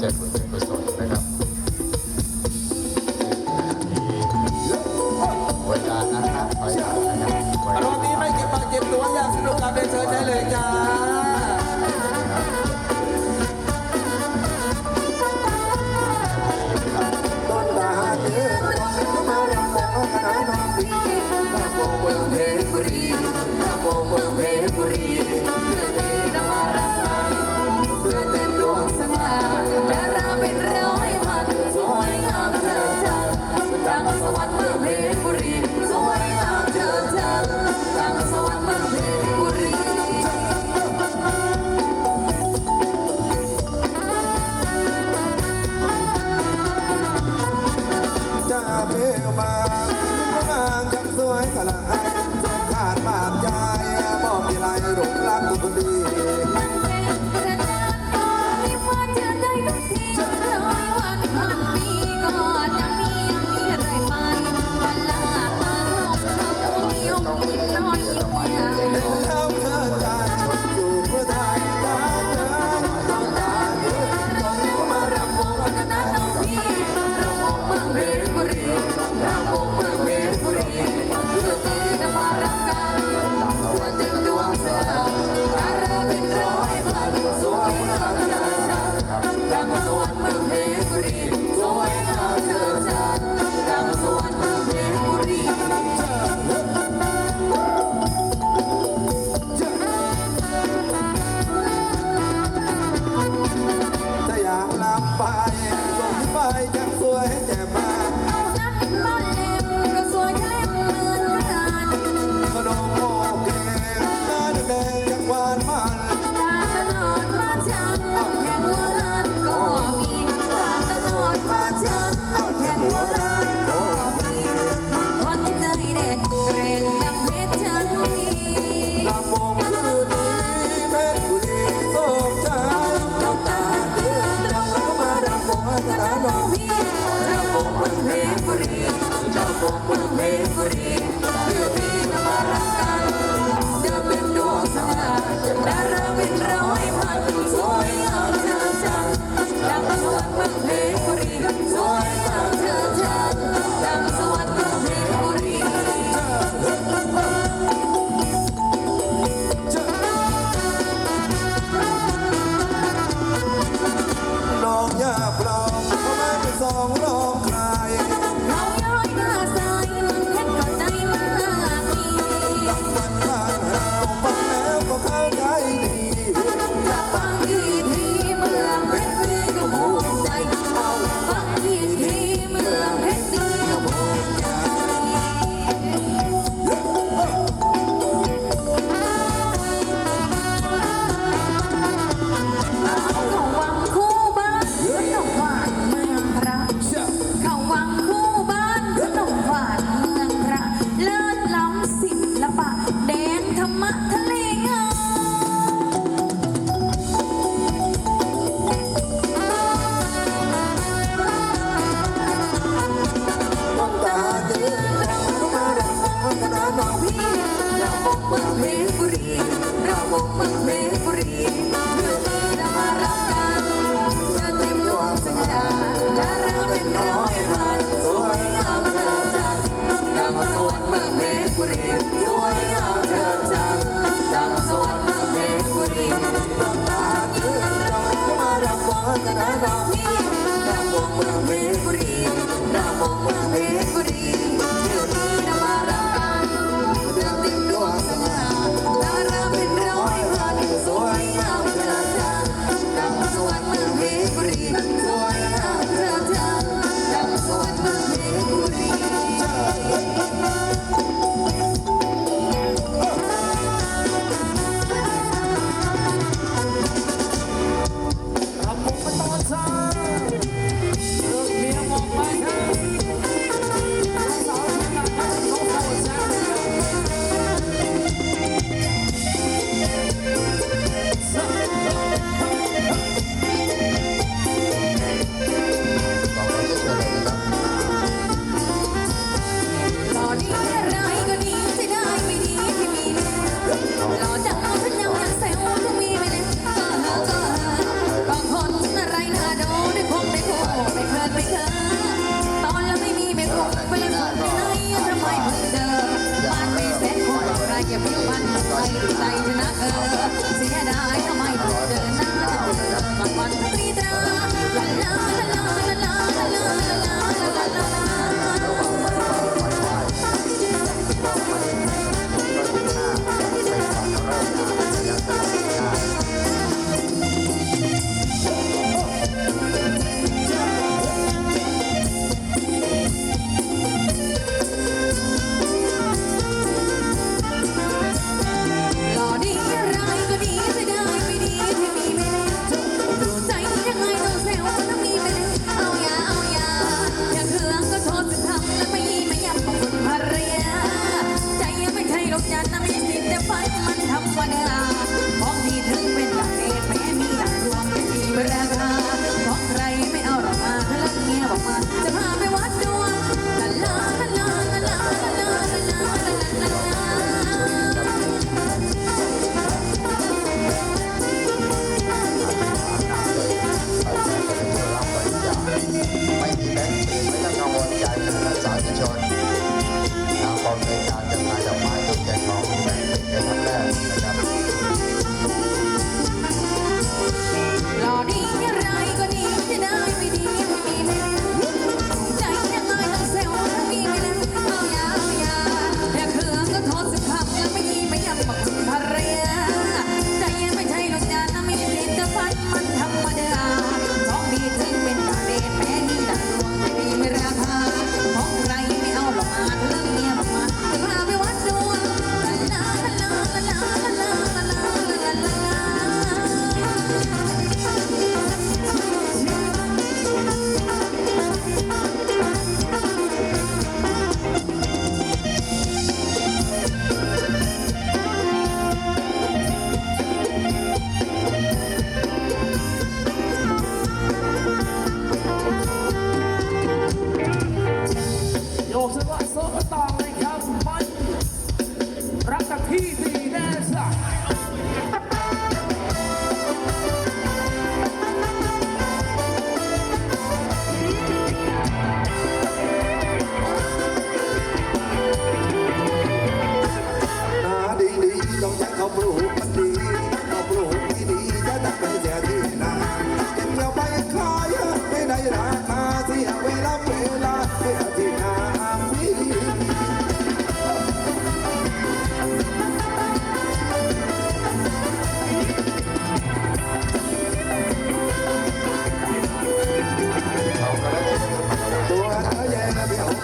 ใจบุ ลำว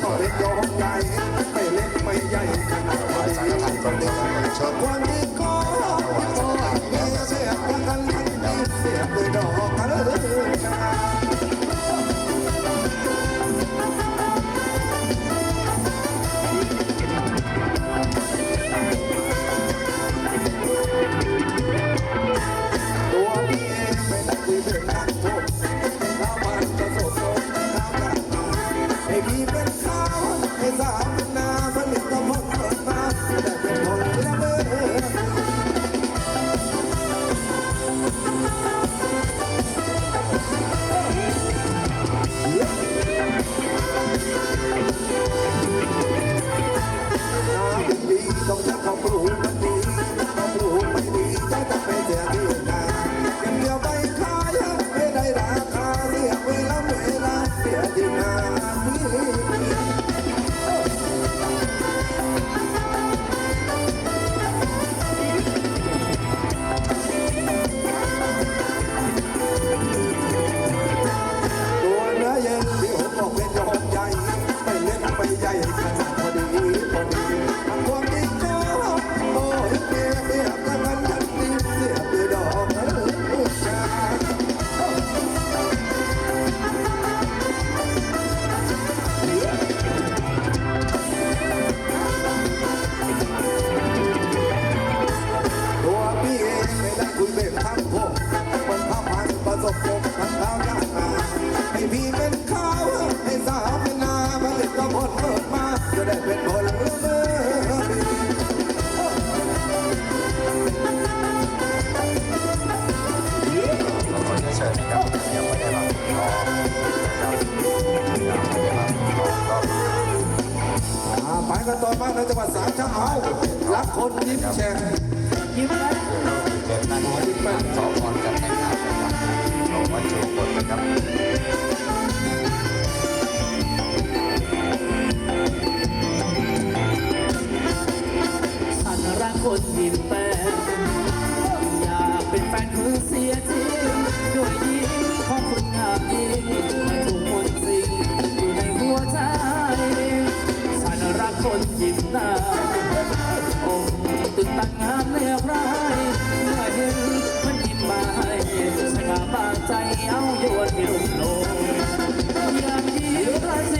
ก็เล็กยอมใจไม่เล็กไม่ใหญ่ขนาดว่าใจคนเล็กไม่ชอบ ไปกันต่อไปในจังหวัดสามชางเอารักคนยิ้มแฉ่งยิ้มแฉ่งยิ้มแฉ่งสองคนกันนะครับเรามาชมกันนะครับคนยิ้มไป ที่ลุ่มโลากยิ้มปาเ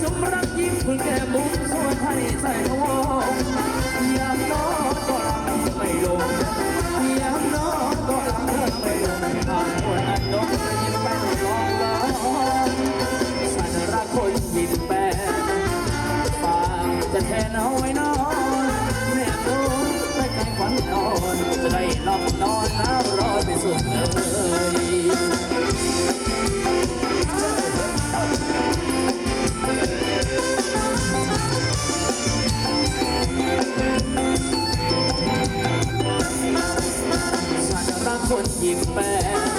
สมรักยิ้มเพื่แก้มุมสวยไยใส่ทวงอยากนอนก็รำไม่ลงอยากนอนก็รำเธอไม่ลงทางคนอันดงยิ้มแป้นมองล้อสัรักคนยิ้มแป้ปากจะแทนเอาไว้อนแม่ตัไปไกลฝันนอนจะไลับนอน і пер.